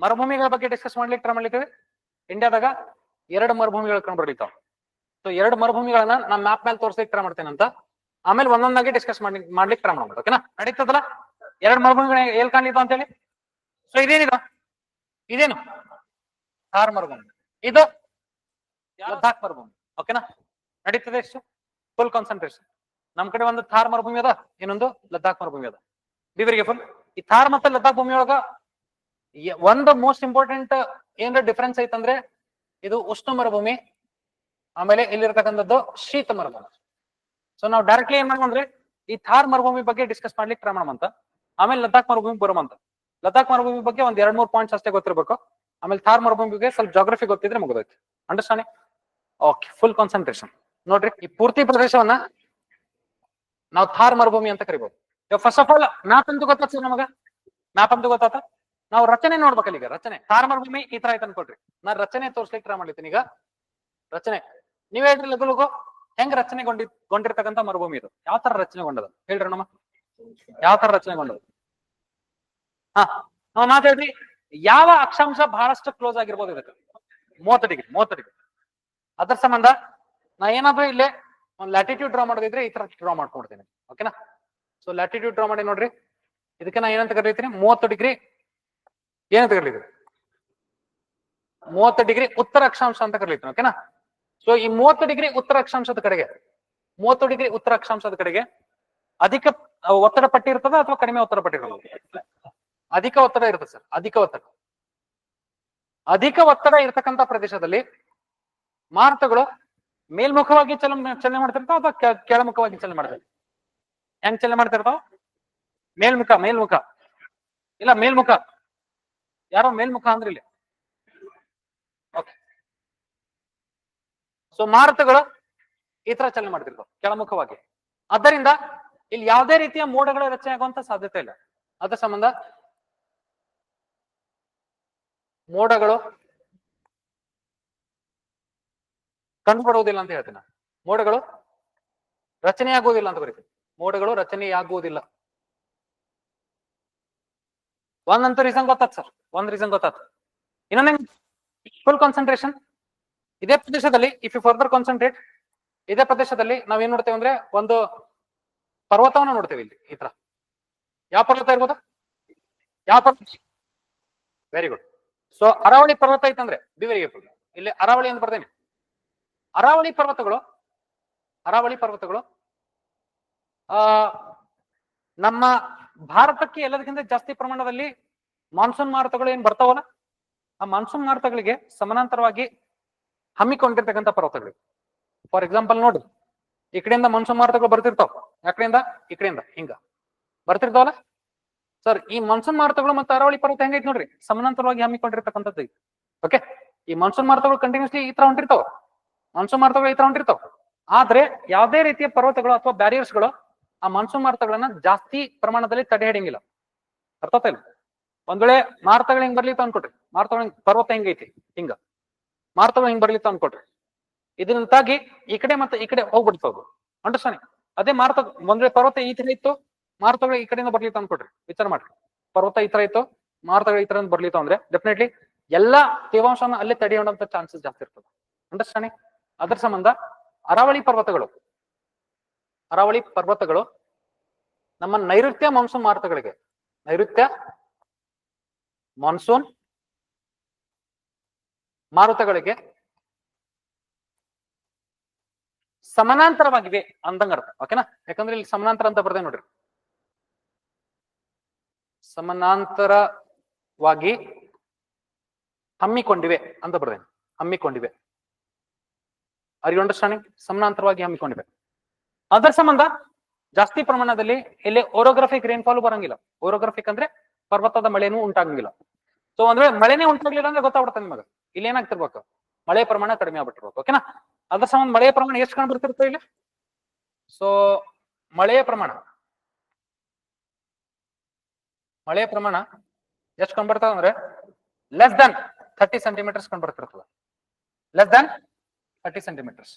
ಮರುಭೂಮಿಗಳ ಬಗ್ಗೆ ಡಿಸ್ಕಸ್ ಮಾಡ್ಲಿಕ್ಕೆ ಟ್ರೈ ಮಾಡ್ಲಿಕ್ಕೆ ಇಂಡಿಯಾದಾಗ ಎರಡು ಮರುಭೂಮಿಗಳು ಕಂಡು ಬರ್ಲಿಕ್ಕಾವ ಸೊ ಎರಡು ಮರುಭೂಮಿಗಳನ್ನ ನಾನು ಮ್ಯಾಪ್ ಮೇಲೆ ತೋರಿಸ್ಲಿಕ್ಕೆ ಟ್ರೈ ಮಾಡ್ತೇನೆ ಅಂತ. ಆಮೇಲೆ ಒಂದೊಂದಾಗಿ ಡಿಸ್ಕಸ್ ಮಾಡಿ ಮಾಡ್ಲಿಕ್ಕೆ ಟ್ರೈ ಮಾಡ್ಬೋದು ಓಕೆನಾ ನಡೀತದಲ್ಲ? ಎರಡು ಮರುಭೂಮಿಗಳ ಎಲ್ಲಿ ಅಂತ ಹೇಳಿ ಸೊ ಇದೇನಿದು? ಇದೇನು? ಥಾರ್ ಮರುಭೂಮಿ. ಇದು ಲದ್ದಾಖ್ ಮರುಭೂಮಿ ಓಕೆನಾ ನಡೀತದೆ ಎಷ್ಟು? ಫುಲ್ ಕಾನ್ಸಂಟ್ರೇಷನ್ ನಮ್ ಕಡೆ ಒಂದು ಥಾರ್ ಮರುಭೂಮಿ ಅದ ಇನ್ನೊಂದು ಲದ್ದಾಖ್ ಮರುಭೂಮಿ ಅದ. ಬಿವರಿಗೆ ಫುಲ್ ಈ ಥಾರ್ ಮತ್ತೆ ಲದ್ದಾಖ್ ಭೂಮಿಯೊಳಗ ಒಂದು ಮೋಸ್ಟ್ ಇಂಪಾರ್ಟೆಂಟ್ ಏನಾರ ಡಿಫ್ರೆನ್ಸ್ ಐತಂದ್ರೆ ಇದು ಉಷ್ಣ ಮರುಭೂಮಿ, ಆಮೇಲೆ ಇಲ್ಲಿರ್ತಕ್ಕಂಥದ್ದು ಶೀತ ಮರುಭೂಮಿ. ಸೊ ನಾವು ಡೈರೆಕ್ಟ್ಲಿ ಏನ್ ಮಾಡ್ಕೊಂಡ್ರೆ ಈ ಥಾರ್ ಮರುಭೂಮಿ ಬಗ್ಗೆ ಡಿಸ್ಕಸ್ ಮಾಡ್ಲಿಕ್ಕೆ ಟ್ರೈ ಮಾಡೋಣ ಆಮೇಲೆ ಲದ್ದಾಖ್ ಮರುಭೂಮಿ ಬರೋಮಂತ ಲದ್ದಾಖ್ ಮರುಭೂಮಿ ಬಗ್ಗೆ ಒಂದ್ ಎರಡ್ ಮೂರು ಪಾಯಿಂಟ್ಸ್ ಅಷ್ಟೇ ಗೊತ್ತಿರ್ಬೇಕು. ಆಮೇಲೆ ಥಾರ್ ಮರುಭೂಮಿ ಬಗ್ಗೆ ಸ್ವಲ್ಪ ಜಾಗ್ರಫಿ ಗೊತ್ತಿದ್ರೆ ಮುಗಿದೋಯ್ತು. ಅಂಡರ್ಸ್ಟ್ಯಾಂಡಿಂಗ್ ಓಕೆ ಫುಲ್ ಕಾನ್ಸಂಟ್ರೇಷನ್ ನೋಡ್ರಿ, ಈ ಪೂರ್ತಿ ಪ್ರದೇಶವನ್ನ ನಾವು ಥಾರ್ ಮರುಭೂಮಿ ಅಂತ ಕರಿಬಹುದು ಫಸ್ಟ್ ಆಫ್ ಆಲ್ ಮ್ಯಾಪ್ ಅಂತ ಗೊತ್ತಾತ ಸರ್ ನಮಗ? ಮ್ಯಾಪ್ ಅಂತ ಗೊತ್ತಾತ ನಾವು ರಚನೆ ನೋಡ್ಬೇಕಲ್ಲ ಈಗ, ರಚನೆ. ಥಾರ್ ಮರುಭೂಮಿ ಈ ತರ ಐತೆ ಅನ್ಕೊಳ್ರಿ ನಾನ್ ರಚನೆ ತೋರ್ಸ್ಲಿಕ್ಕೆ ಟ್ರೈ ಮಾಡ್ಲಿತ್ತೀನಿ. ಈಗ ರಚನೆ. ನೀವ್ ಹೇಳ್ರಿ ಲಗು ಲಗು ಹೆಂಗ್ ರಚನೆಗೊಂಡಿ ಗೊಂಡಿರ್ತಕ್ಕಂಥ ಮರುಭೂಮಿ ಇದು? ಯಾವ ತರ ರಚನೆಗೊಂಡದ ಹೇಳ್ರಿ ನಮ್ಮ ಯಾವ ತರ ರಚನೆಗೊಂಡದ ಹಾ, ನಾವ್ ಮಾತ್ ಹೇಳ್ರಿ. ಯಾವ ಅಕ್ಷಾಂಶ ಬಹಳಷ್ಟು ಕ್ಲೋಸ್ ಆಗಿರ್ಬೋದು ಇದಕ್ಕೆ? ಮೂವತ್ತು ಡಿಗ್ರಿ ಮೂವತ್ತು ಡಿಗ್ರಿ ಅದ್ರ ಸಂಬಂಧ ನಾ ಏನಾದ್ರೂ ಇಲ್ಲೇ ಒಂದು ಲ್ಯಾಟಿಟ್ಯೂಡ್ ಡ್ರಾ ಮಾಡೋದಿದ್ರೆ ಈ ತರ ಡ್ರಾ ಮಾಡ್ಕೊಡ್ತೀನಿ. ಓಕೆನಾ ಸೊ ಲ್ಯಾಟಿಟ್ಯೂಡ್ ಡ್ರಾ ಮಾಡಿ ನೋಡ್ರಿ. ಇದಕ್ಕೆ ನಾ ಏನಂತ ಕರೀತೀನಿ? ಮೂವತ್ತು ಡಿಗ್ರಿ ಏನಂತ ಕರೀತೀವಿ ಮೂವತ್ತು ಡಿಗ್ರಿ ಉತ್ತರ ಅಕ್ಷಾಂಶ ಅಂತ ಕರೀತೀನಿ ಓಕೆನಾ? ಸೊ ಈ ಮೂವತ್ತು ಡಿಗ್ರಿ ಉತ್ತರ ಅಕ್ಷಾಂಶದ ಕಡೆಗೆ, ಮೂವತ್ತು ಡಿಗ್ರಿ ಉತ್ತರ ಅಕ್ಷಾಂಶದ ಕಡೆಗೆ ಅಧಿಕ ಒತ್ತಡ ಪಟ್ಟಿ ಇರ್ತದ ಅಥವಾ ಕಡಿಮೆ ಒತ್ತಡ ಪಟ್ಟಿ ಇರ್ತದ? ಅಧಿಕ ಒತ್ತಡ ಇರುತ್ತೆ ಸರ್, ಅಧಿಕ ಒತ್ತಡ. ಅಧಿಕ ಒತ್ತಡ ಇರತಕ್ಕಂತ ಪ್ರದೇಶದಲ್ಲಿ ಮಾರುತಗಳು ಮೇಲ್ಮುಖವಾಗಿ ಚಲನೆ ಚಲನೆ ಮಾಡ್ತಿರ್ತಾವ ಅಥವಾ ಕೆಳಮುಖವಾಗಿ ಚಲನೆ ಮಾಡ್ತಾರೆ ಹೆಂಗ್ ಚಲನೆ ಮಾಡ್ತಿರ್ತಾವ? ಮೇಲ್ಮುಖ ಮೇಲ್ಮುಖ. ಇಲ್ಲ, ಮೇಲ್ಮುಖ. ಯಾರೋ ಮೇಲ್ಮುಖ ಅಂದ್ರೆ ಇಲ್ಲಿ ಸೊ ಮಾರುತಗಳು ಈ ತರ ಚಲನೆ ಮಾಡ್ತಿರ್ತಾವ, ಕೆಳಮುಖವಾಗಿ. ಆದ್ದರಿಂದ ಇಲ್ಲಿ ಯಾವುದೇ ರೀತಿಯ ಮೋಡಗಳ ರಚನೆ ಆಗುವಂತ ಸಾಧ್ಯತೆ ಇಲ್ಲ. ಅದ್ರ ಸಂಬಂಧ ಮೋಡಗಳು ಕಂಡುಬರುವುದಿಲ್ಲ ಅಂತ ಹೇಳ್ತೀನಿ. ಮೋಡಗಳು ರಚನೆಯಾಗುವುದಿಲ್ಲ ಅಂತ ಬರೀತೀನಿ. ಮೋಡಗಳು ರಚನೆಯಾಗುವುದಿಲ್ಲ. ಒಂದಂತೂ ರೀಸನ್ ಗೊತ್ತಾತ್ ಸರ್ ಒಂದ್ ರೀಸನ್ ಗೊತ್ತಾತ್. ಇನ್ನೊಂದ್ ಫುಲ್ ಕಾನ್ಸಂಟ್ರೇಷನ್ ಇದೇ ಪ್ರದೇಶದಲ್ಲಿ ಇಫ್ ಯು ಫರ್ದರ್ ಕಾನ್ಸಂಟ್ರೇಟ್ ಇದೇ ಪ್ರದೇಶದಲ್ಲಿ ನಾವ್ ಏನ್ ನೋಡ್ತೇವೆ ಅಂದ್ರೆ ಒಂದು ಪರ್ವತವನ್ನ ನೋಡ್ತೇವೆ ಇಲ್ಲಿ, ಈ ತರ. ಯಾವ ಪರ್ವತ ಇರ್ಬೋದು? ಯಾವ ಪರ್ವತ? ವೆರಿ ಗುಡ್ ಸೊ ಅರಾವಳಿ ಪರ್ವತ ಐತಂದ್ರೆ ಬಿ ವೆರಿ ಕೇರ್ಫುಲ್ ಇಲ್ಲಿ ಅರಾವಳಿ ಅಂತ ಬರ್ತೇನೆ ಅರಾವಳಿ ಪರ್ವತಗಳು ಅರಾವಳಿ ಪರ್ವತಗಳು, ಆ, ನಮ್ಮ ಭಾರತಕ್ಕೆ ಎಲ್ಲದಕ್ಕಿಂತ ಜಾಸ್ತಿ ಪ್ರಮಾಣದಲ್ಲಿ ಮಾನ್ಸೂನ್ ಮಾರುತಗಳು ಏನ್ ಬರ್ತಾವಲ್ಲ, ಆ ಮಾನ್ಸೂನ್ ಮಾರುತಗಳಿಗೆ ಸಮಾನಾಂತರವಾಗಿ ಹಮ್ಮಿಕೊಂಡಿರ್ತಕ್ಕಂಥ ಪರ್ವತಗಳು. ಫಾರ್ ಎಕ್ಸಾಂಪಲ್ ನೋಡಿ, ಈ ಕಡೆಯಿಂದ ಮಾನ್ಸೂನ್ ಮಾರುತಗಳು ಬರ್ತಿರ್ತಾವ. ಯಾಕಡೆಯಿಂದ ಕಡೆಯಿಂದ, ಈ ಕಡೆಯಿಂದ, ಹಿಂಗ. ಬರ್ತಿರ್ತಾವಲ್ಲ? ಸರ್ ಈ ಮಾನ್ಸೂನ್ ಮಾರುತಗಳು ಮತ್ತೆ ಅರಾವಳಿ ಪರ್ವತ ಹೆಂಗೈತಿ ನೋಡ್ರಿ? ಸಮಾನಾಂತರವಾಗಿ ಹಮ್ಮಿಕೊಂಡಿರ್ತಕ್ಕಂಥದ್ದು ಓಕೆ ಈ ಮಾನ್ಸೂನ್ ಮಾರುತಗಳು ಕಂಟಿನ್ಯೂಸ್ಲಿ ಈ ತರ ಹೊಂಟಿರ್ತಾವ. ಮಾನ್ಸೂನ್ ಮಾರುತಗಳು ಈ ತರ ಹೊಂಟಿರ್ತಾವ. ಆದ್ರೆ ಯಾವುದೇ ರೀತಿಯ ಪರ್ವತಗಳು ಅಥವಾ ಬ್ಯಾರಿಯರ್ಸ್ಗಳು ಆ ಮಾನ್ಸೂನ್ ಮಾರುತಗಳನ್ನ ಜಾಸ್ತಿ ಪ್ರಮಾಣದಲ್ಲಿ ತಡೆ ಹಿಡಿಯಂಗಿಲ್ಲ. ಅರ್ಥ ಇಲ್ಲ? ಒಂದ್ ವೇಳೆ ಮಾರುತಗಳು ಹಿಂಗ್ ಬರ್ಲಿತ್ತು ಅನ್ಕೊಟ್ರಿ, ಮಾರುತಗಳ ಪರ್ವತ ಹೆಂಗೈತಿ ಹಿಂಗ. ಮಾರುತಗಳು ಹಿಂಗ್ ಬರ್ಲಿತ್ತು ಅನ್ಕೊಟ್ರಿ, ಇದರಿಂದಾಗಿ ಈ ಕಡೆ ಮತ್ತೆ ಈ ಕಡೆ ಹೋಗ್ಬಿಡ್ತಾವ ಅಂಡರ್ಸ್ಟ್ಯಾಂಡಿಂಗ್ ಅದೇ ಮಾರುತ ಒಂದ್ ವೇಳೆ ಪರ್ವತ ಈ ತರ ಇತ್ತು, ಮಾರುತಗಳು ಈ ಕಡೆಯಿಂದ ಬರ್ಲಿತ್ತು ಅನ್ಕೊಟ್ರಿ, ವಿಚಾರ ಮಾಡ್ರಿ. ಪರ್ವತ ಈ ತರ ಇತ್ತು, ಮಾರುತಗಳು ಈ ತರ ಬರ್ಲಿತ್ತು ಅಂದ್ರೆ ಡೆಫಿನೆಟ್ಲಿ ಎಲ್ಲಾ ತೇವಾಂಶನ ಅಲ್ಲೇ ತಡೆಯುವಂತ ಚಾನ್ಸಸ್ ಜಾಸ್ತಿ ಇರ್ತದೆ. ಅಂಡರ್ಸ್ಟ್ಯಾಂಡಿಂಗ್ ಅದರ ಸಂಬಂಧ ಅರಾವಳಿ ಪರ್ವತಗಳು ಅರಾವಳಿ ಪರ್ವತಗಳು ನಮ್ಮ ನೈಋತ್ಯ ಮಾನ್ಸೂನ್ ಮಾರುತಗಳಿಗೆ. ನೈಋತ್ಯ ಮಾನ್ಸೂನ್ ಮಾರುತಗಳಿಗೆ ಸಮಾನಾಂತರವಾಗಿವೆ ಅಂದಂಗ ಅರ್ಥ ಓಕೆನಾ ಯಾಕಂದ್ರೆ ಇಲ್ಲಿ ಸಮಾನಾಂತರ ಅಂತ ಬರ್ದೆ ನೋಡ್ರಿ. ಸಮಾನಾಂತರವಾಗಿ ಹಮ್ಮಿಕೊಂಡಿವೆ ಅಂತ ಬರ್ತೇನೆ ಹಮ್ಮಿಕೊಂಡಿವೆ. ಆರ್ ಯು ಅಂಡರ್ಸ್ಟ್ಯಾಂಡಿಂಗ್ ಸಮಾನಾಂತರವಾಗಿ ಹಮ್ಮಿಕೊಂಡಿವೆ. ಅದರ ಸಂಬಂಧ? ಜಾಸ್ತಿ ಪ್ರಮಾಣದಲ್ಲಿ ಇಲ್ಲಿ ಓರೋಗ್ರಫಿಕ್ ರೇನ್ಫಾಲ್ ಬರಂಗಿಲ್ಲ. ಓರೋಗ್ರಫಿಕ್ ಅಂದ್ರೆ ಪರ್ವತದ ಮಳೆನೂ ಉಂಟಾಗಂಗಿಲ್ಲ. ಸೊ ವೇಳೆ ಮಳೆನೇ ಉಂಟಾಗ್ಲಿಲ್ಲ ಅಂದ್ರೆ ಗೊತ್ತಾಗ್ಬಿಡುತ್ತೆ ನಿಮಗೆ. ಇಲ್ಲಿ ಏನಾಗ್ತಿರ್ಬೇಕು? ಮಳೆ ಪ್ರಮಾಣ ಕಡಿಮೆ ಆಗ್ಬಿಟ್ಟಿರ್ಬೇಕು ಓಕೆನಾ ಅದರ ಸಂಬಂಧ ಮಳೆಯ ಪ್ರಮಾಣ ಎಷ್ಟು ಕಂಡು ಬರ್ತಿರ್ತದೆ ಇಲ್ಲಿ? ಸೊ ಮಳೆಯ ಪ್ರಮಾಣ. ಮಳೆಯ ಪ್ರಮಾಣ ಎಷ್ಟು ಕಂಡು ಬರ್ತದೆ ಅಂದ್ರೆ ಲೆಸ್ ದನ್ ಥರ್ಟಿ ಸೆಂಟಿಮೀಟರ್ಸ್ ಕಂಡು ಬರ್ತಿರ್ತದೆ. Less than thirty centimetres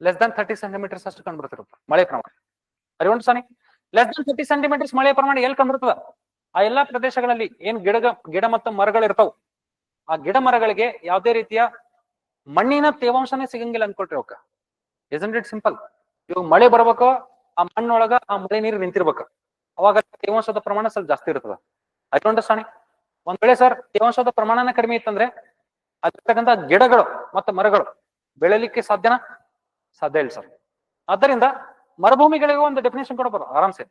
less than thirty centimetres ಅಷ್ಟು ಕಂಡು ಬರ್ತದ ಮಳೆ ಪ್ರಮಾಣ. ಅರಿವಂಡ್ ಸಾನಿ ಲೆಸ್ ದನ್ ಥರ್ಟಿ ಸೆಂಟಿಮೀಟರ್ಸ್ ಮಳೆ ಪ್ರಮಾಣ ಎಲ್ಲಿ ಕಂಡು ಆ ಎಲ್ಲಾ ಪ್ರದೇಶಗಳಲ್ಲಿ ಏನ್ ಗಿಡ ಗಿಡ ಮತ್ತು ಮರಗಳಿರ್ತಾವ ಆ ಗಿಡ ಮರಗಳಿಗೆ ಯಾವುದೇ ರೀತಿಯ ಮಣ್ಣಿನ ತೇವಾಂಶನೇ ಸಿಗಂಗಿಲ್ಲ ಅನ್ಕೊಟ್ರಿ ಅವಕ್ಕ. ಇಸಂಟ್ ಇಟ್ ಸಿಂಪಲ್ ಇವಾಗ ಮಳೆ ಬರ್ಬೇಕು, ಆ ಮಣ್ಣೊಳಗ ಆ ಮಳೆ ನೀರು ನಿಂತಿರ್ಬೇಕು. ಅವಾಗ ತೇವಾಂಶದ ಪ್ರಮಾಣ ಸ್ವಲ್ಪ ಜಾಸ್ತಿ ಇರ್ತದ. ಐ ಸಾನಿ ಒಂದ್ ವೇಳೆ ಸರ್, ತೇವಾಂಶದ ಪ್ರಮಾಣನ ಕಡಿಮೆ ಇತ್ತಂದ್ರೆ, ಅಲ್ಲಿರ್ತಕ್ಕಂಥ ಗಿಡಗಳು ಮತ್ತು ಮರಗಳು ಬೆಳೆಯಲಿಕ್ಕೆ ಸಾಧ್ಯನಾ? ಸಾಧ್ಯ ಇಲ್ಲ ಸರ್. ಆದ್ದರಿಂದ ಮರುಭೂಮಿಗಳಿಗೂ ಒಂದು ಡೆಫಿನೇಷನ್ ಕೊಡಬಹುದು ಆರಾಮ್ಸೆ.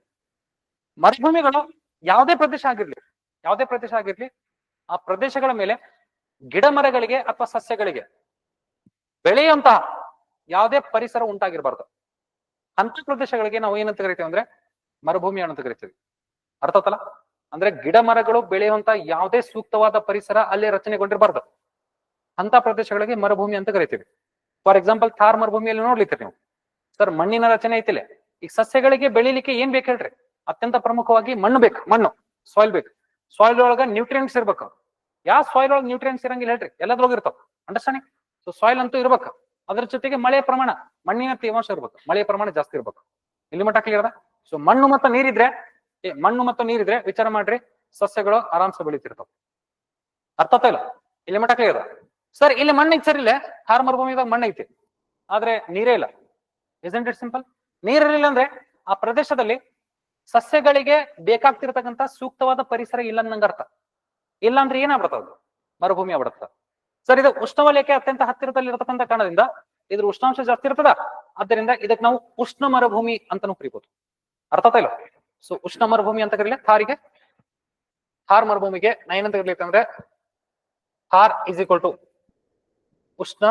ಮರುಭೂಮಿಗಳು ಯಾವುದೇ ಪ್ರದೇಶ ಆಗಿರ್ಲಿ, ಯಾವುದೇ ಪ್ರದೇಶ ಆಗಿರ್ಲಿ, ಆ ಪ್ರದೇಶಗಳ ಮೇಲೆ ಗಿಡ ಮರಗಳಿಗೆ ಅಥವಾ ಸಸ್ಯಗಳಿಗೆ ಬೆಳೆಯುವಂತಹ ಯಾವುದೇ ಪರಿಸರ ಉಂಟಾಗಿರ್ಬಾರ್ದು. ಅಂತ ಪ್ರದೇಶಗಳಿಗೆ ನಾವು ಏನಂತ ಕರಿತೀವಿ ಅಂದ್ರೆ ಮರುಭೂಮಿ ಅಂತ ಕರಿತೀವಿ. ಅರ್ಥ ಆತಲ್ಲ? ಅಂದ್ರೆ ಗಿಡ ಮರಗಳು ಬೆಳೆಯುವಂತ ಯಾವುದೇ ಸೂಕ್ತವಾದ ಪರಿಸರ ಅಲ್ಲಿ ರಚನೆಗೊಂಡಿರಬಾರ್ದು. ಅಂತ ಪ್ರದೇಶಗಳಿಗೆ ಮರುಭೂಮಿ ಅಂತ ಕರಿತೀವಿ. ಫಾರ್ ಎಕ್ಸಾಂಪಲ್ ಥಾರ್ ಮರುಭೂಮಿಯಲ್ಲಿ ನೋಡ್ಲಿಕ್ಕೆ ನೀವು. ಸರ್ ಮಣ್ಣಿನ ರಚನೆ ಐತಿಲ್ಲ ಈಗ ಸಸ್ಯಗಳಿಗೆ ಬೆಳಿಲಿಕ್ಕೆ ಏನ್ ಬೇಕು ಹೇಳ್ರಿ? ಅತ್ಯಂತ ಪ್ರಮುಖವಾಗಿ ಮಣ್ಣು ಬೇಕು, ಮಣ್ಣು ಸಾಯಿಲ್ ಬೇಕು. ಸಾಯಿಲ್ ಒಳಗ ನ್ಯೂಟ್ರಿಯೆಂಟ್ಸ್ ಇರ್ಬೇಕು ಯಾವ ಸಾಯಿಲ್ ಒಳಗೆ ನ್ಯೂಟ್ರಿಯೆಂಟ್ಸ್ ಇರಂಗಿಲ್ಲ ಹೇಳ್ರಿ? ಎಲ್ಲದ್ರೊಳಗೆ ಇರ್ತಾವ. ಅಂಡರ್ಸ್ಟ್ಯಾಂಡಿಂಗ್ ಸೊ ಸಾಯಿಲ್ ಅಂತೂ ಇರ್ಬೇಕು. ಅದ್ರ ಜೊತೆಗೆ ಮಳೆಯ ಪ್ರಮಾಣ, ಮಣ್ಣಿನ ತೇವಾಂಶ ಇರ್ಬೇಕು. ಮಳೆಯ ಪ್ರಮಾಣ ಜಾಸ್ತಿ ಇರ್ಬೇಕು. ಇಲ್ಲಿ ಮಟ್ಟ ಕ್ಲಿಯರ್ ಸೊ ಮಣ್ಣು ಮತ್ತು ನೀರಿದ್ರೆ ಮಣ್ಣು ಮತ್ತು ನೀರಿದ್ರೆ ವಿಚಾರ ಮಾಡ್ರಿ, ಸಸ್ಯಗಳು ಆರಾಮ್ಸ ಬೆಳೀತಿರ್ತಾವ. ಅರ್ಥ ಇಲ್ಲ? ಇಲ್ಲಿ ಮಟ್ಟ ಕ್ಲಿಯರ್ ಸರ್ ಇಲ್ಲಿ ಮಣ್ಣು ಐತಿ ಸರ್ ಇಲ್ಲೇ. ಹಾರ್ ಮರುಭೂಮಿದಾಗ ಮಣ್ಣು ಐತಿ ಆದ್ರೆ ನೀರೇ ಇಲ್ಲ. ಇಸಂಟ್ ಇಟ್ ಸಿಂಪಲ್ ನೀರಿರಲಿಲ್ಲ ಅಂದ್ರೆ ಆ ಪ್ರದೇಶದಲ್ಲಿ ಸಸ್ಯಗಳಿಗೆ ಬೇಕಾಗ್ತಿರ್ತಕ್ಕಂಥ ಸೂಕ್ತವಾದ ಪರಿಸರ ಇಲ್ಲ ಅನ್ನಂಗ ಅರ್ಥ. ಇಲ್ಲ ಅಂದ್ರೆ ಅದು? ಮರುಭೂಮಿ ಆಗ್ಬಿಡುತ್ತ. ಸರ್ ಇದು ಉಷ್ಣವಲಯಕ್ಕೆ ಅತ್ಯಂತ ಹತ್ತಿರದಲ್ಲಿ ಇರತಕ್ಕಂಥ ಕಾರಣದಿಂದ ಇದ್ರ ಉಷ್ಣಾಂಶ ಜಾಸ್ತಿ ಇರ್ತದ? ಆದ್ದರಿಂದ ಇದಕ್ಕೆ ನಾವು ಉಷ್ಣ ಮರುಭೂಮಿ ಅಂತಾನೂ ಕರಿಬಹುದು ಅರ್ಥ ಇಲ್ಲ? ಸೊ ಉಷ್ಣ ಮರುಭೂಮಿ ಅಂತ ಕರೀಲಿ. ಥಾರಿಗೆ ಥಾರ್ ಮರುಭೂಮಿಗೆ ನಾ ಏನಂತ ಕರೀಲಿಕ್ಕಂದ್ರೆ ಥಾರ್ ಇಸ್ ಈಕ್ವಲ್ ಟು ಉಷ್ಣ,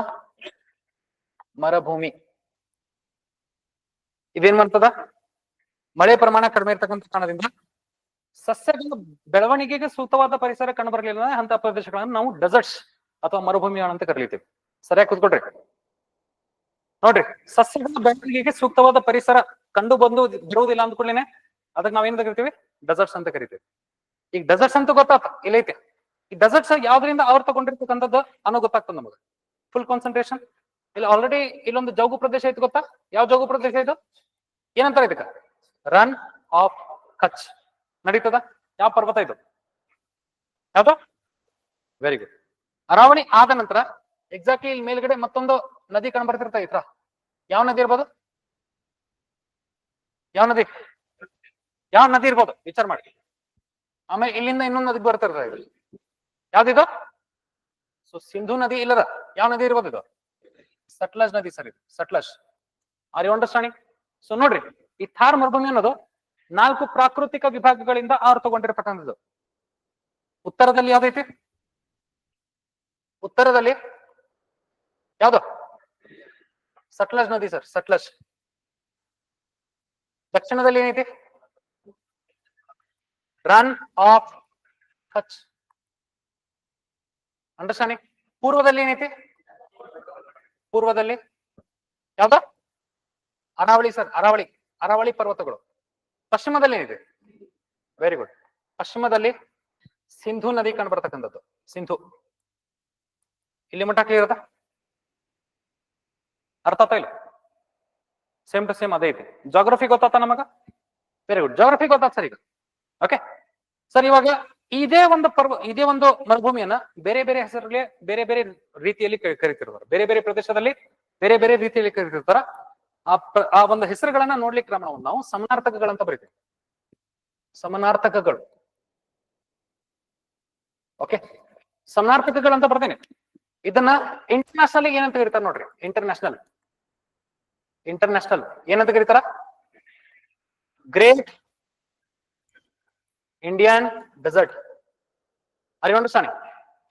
ಮರಭೂಮಿ. ಇದೇನ್ ಮಾಡ್ತದ? ಮಳೆ ಪ್ರಮಾಣ ಕಡಿಮೆ ಇರ್ತಕ್ಕಂಥ ಕಾರಣದಿಂದ ಸಸ್ಯಗಳ ಬೆಳವಣಿಗೆಗೆ ಸೂಕ್ತವಾದ ಪರಿಸರ ಕಂಡು ಬರಲಿಲ್ಲ ಅಂತ ಪ್ರದೇಶಗಳನ್ನು ನಾವು ಡೆಸರ್ಟ್ಸ್ ಅಥವಾ ಮರುಭೂಮಿ ಅಂತ ಕರೀತೀವಿ ಸರಿಯಾಗಿ ಕೂತ್ಕೊಡ್ರಿ ನೋಡ್ರಿ, ಸಸ್ಯಗಳ ಬೆಳವಣಿಗೆಗೆ ಸೂಕ್ತವಾದ ಪರಿಸರ ಕಂಡು ಬಂದು ಬರುವುದಿಲ್ಲ ಅಂದ್ಕೊಳ್ಳೇನೆ. ಅದಕ್ಕೆ ನಾವೇನಂತ ಕರಿತೀವಿ? ಡೆಸರ್ಟ್ಸ್ ಅಂತ ಕರಿತೀವಿ. ಈಗ ಡೆಸರ್ಟ್ಸ್ ಅಂತ ಗೊತ್ತಾತ ಇಲ್ಲೈತೆ. ಈ ಡೆಸರ್ಟ್ಸ್ ಯಾವ್ದ್ರಿಂದ ಅವ್ರು ತಗೊಂಡಿರ್ತಕ್ಕಂಥದ್ದು ಅನ್ನೋ ಗೊತ್ತಾಗ್ತದೆ ನಮಗೆ. ಫುಲ್ ಕಾನ್ಸಂಟ್ರೇಷನ್ ಇಲ್ಲಿ ಆಲ್ರೆಡಿ ಇಲ್ಲೊಂದು ಜೌಗು ಪ್ರದೇಶ ಐತಿ ಗೊತ್ತಾ? ಯಾವ ಜೌಗು ಪ್ರದೇಶ ಇದು? ಏನಂತಾರೆ ಇದಕ್ಕ? ರನ್ ಆಫ್ ಕಚ್ ನಡೀತದ? ಯಾವ ಪರ್ವತ ಇದು? ಯಾವ್ದು? ವೆರಿ ಗುಡ್ ಅರಾವಣಿ ಆದ ನಂತರ ಎಕ್ಸಾಕ್ಟ್ಲಿ ಇಲ್ಲಿ ಮೇಲ್ಗಡೆ ಮತ್ತೊಂದು ನದಿ ಕಂಡು ಬರ್ತಿರ್ತಾ ಇತ್ರ ಯಾವ ನದಿ ಇರ್ಬೋದು? ಯಾವ ನದಿ? ಯಾವ ನದಿ ಇರ್ಬೋದು? ವಿಚಾರ ಮಾಡಿ. ಆಮೇಲೆ ಇಲ್ಲಿಂದ ಇನ್ನೊಂದು ನದಿ ಬರ್ತಿರ್ತಾ ಇದು. ಯಾವ್ದಿದು? ಸೊ ಸಿಂಧು ನದಿ ಇಲ್ಲದ? ಯಾವ ನದಿ ಇರ್ಬೋದು ಇದು? ಸಟ್ಲಜ್ ನದಿ ಸರ್ ಇದು, Sutlej. Are you understanding so ನೋಡ್ರಿ, ಈ ಥಾರ್ ಮರುಭೂಮಿ ಅನ್ನೋದು ನಾಲ್ಕು ಪ್ರಾಕೃತಿಕ ವಿಭಾಗಗಳಿಂದ ಆರು ತಗೊಂಡಿರತಕ್ಕಂಥದ್ದು ಉತ್ತರದಲ್ಲಿ ಯಾವ್ದೈತಿ ಉತ್ತರದಲ್ಲಿ ಯಾವ್ದು? ಸಟ್ಲಜ್ ನದಿ ಸರ್, ಸಟ್ಲಜ್. ದಕ್ಷಿಣದಲ್ಲಿ ಏನೈತಿ? ರನ್ ಆಫ್ ಕಚ್ ಅಂಡರ್ಸ್ಟ್ಯಾಂಡಿಂಗ್ ಪೂರ್ವದಲ್ಲಿ ಏನೈತಿ? ಪೂರ್ವದಲ್ಲಿ? ಯಾವ್ದ? ಅರಾವಳಿ ಸರ್, ಅರಾವಳಿ ಅರಾವಳಿ ಪರ್ವತಗಳು. ಪಶ್ಚಿಮದಲ್ಲಿ ಏನಿದೆ ವೆರಿ ಗುಡ್ ಪಶ್ಚಿಮದಲ್ಲಿ ಸಿಂಧು ನದಿ ಕಂಡು ಬರ್ತಕ್ಕಂಥದ್ದು ಸಿಂಧು. ಇಲ್ಲಿ ಮಟ್ಟ ಕ್ಲಿಯರ್ ಅರ್ಥ ಆತ ಇಲ್ಲ? ಸೇಮ್ ಟು ಸೇಮ್ ಅದೇ ಐತಿ. ಜೋಗ್ರಫಿ ಗೊತ್ತಾತ ನಮಗ? ವೆರಿ ಗುಡ್ ಜೋಗ್ರಫಿ ಗೊತ್ತಾತ ಸರ್ ಈಗ. ಓಕೆ ಸರ್, ಇವಾಗ ಇದೇ ಒಂದು ಪರ್ವ, ಇದೇ ಒಂದು ಮರುಭೂಮಿಯನ್ನ ಬೇರೆ ಬೇರೆ ಹೆಸರಲ್ಲಿ ಬೇರೆ ಬೇರೆ ರೀತಿಯಲ್ಲಿ ಕರಿ- ಕರಿತಿರ್ತಾರೆ. ಬೇರೆ ಬೇರೆ ಪ್ರದೇಶದಲ್ಲಿ ಬೇರೆ ಬೇರೆ ರೀತಿಯಲ್ಲಿ ಕರಿತಿರ್ತಾರ. ಆ ಒಂದು ಹೆಸರುಗಳನ್ನ ನೋಡ್ಲಿಕ್ಕೆ ನಾವು ನಾವು ಸಮನಾರ್ಥಕಗಳಂತ ಬರೀತೇವೆ. ಸಮನಾರ್ಥಕಗಳು. ಓಕೆ ಸಮನಾರ್ಥಕಗಳಂತ ಬರ್ತೇನೆ. ಇದನ್ನ ಇಂಟರ್ನ್ಯಾಷನಲ್ ಏನಂತ ಕರೀತಾರೆ ನೋಡ್ರಿ. ಇಂಟರ್ನ್ಯಾಷನಲ್ ಇಂಟರ್ನ್ಯಾಷನಲ್ ಏನಂತ ಕರೀತಾರ? Great Indian desert are understanding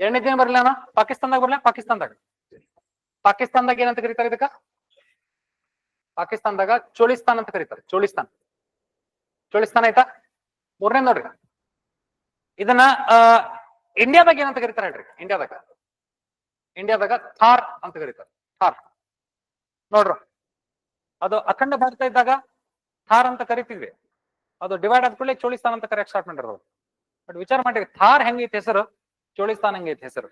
ಎರಡನೇ ದಿನ ಬರಲಿಲ್ಲ ಅಣ್ಣ? ಪಾಕಿಸ್ತಾನದಾಗ ಬರಲ್ಲ ಪಾಕಿಸ್ತಾನದಾಗ. ಪಾಕಿಸ್ತಾನದಾಗ ಏನಂತ ಕರೀತಾರೆ ಇದಕ್ಕ? ಪಾಕಿಸ್ತಾನದಾಗ ಚೋಳಿಸ್ತಾನ್ ಅಂತ ಕರೀತಾರೆ. ಚೋಳಿಸ್ತಾನ್. ಚೋಳಿಸ್ತಾನ್ ಆಯ್ತಾ? ಮೂರನೇ ನೋಡ್ರಿ. ಇದನ್ನ ಇಂಡಿಯಾದಾಗ ಏನಂತ ಕರೀತಾರೆ ಹೇಳ್ರಿ? ಇಂಡಿಯಾದಾಗ. ಇಂಡಿಯಾದಾಗ ಥಾರ್ ಅಂತ ಕರೀತಾರೆ. ಥಾರ್. ನೋಡ್ರು. ಅದು ಅಖಂಡ ಭಾರತ ಇದ್ದಾಗ ಥಾರ್ ಅಂತ ಕರಿತಿದ್ವಿ. ಅದು ಡಿವೈಡ್ ಆದ್ಕೊಳ್ಳಿ ಚೋಳಿಸ್ತಾನ್ ಅಂತ ಕರೆಯಕ್ ಸ್ಟಾರ್ಟ್ ಮಾಡಿರೋದು. ಬಟ್ ವಿಚಾರ ಮಾಡಿ ಥಾರ್ ಹೆಂಗೈತಿ ಹೆಸರು? ಚೋಳಿಸ್ತಾನ್ ಹೆಂಗೈತಿ ಹೆಸರು?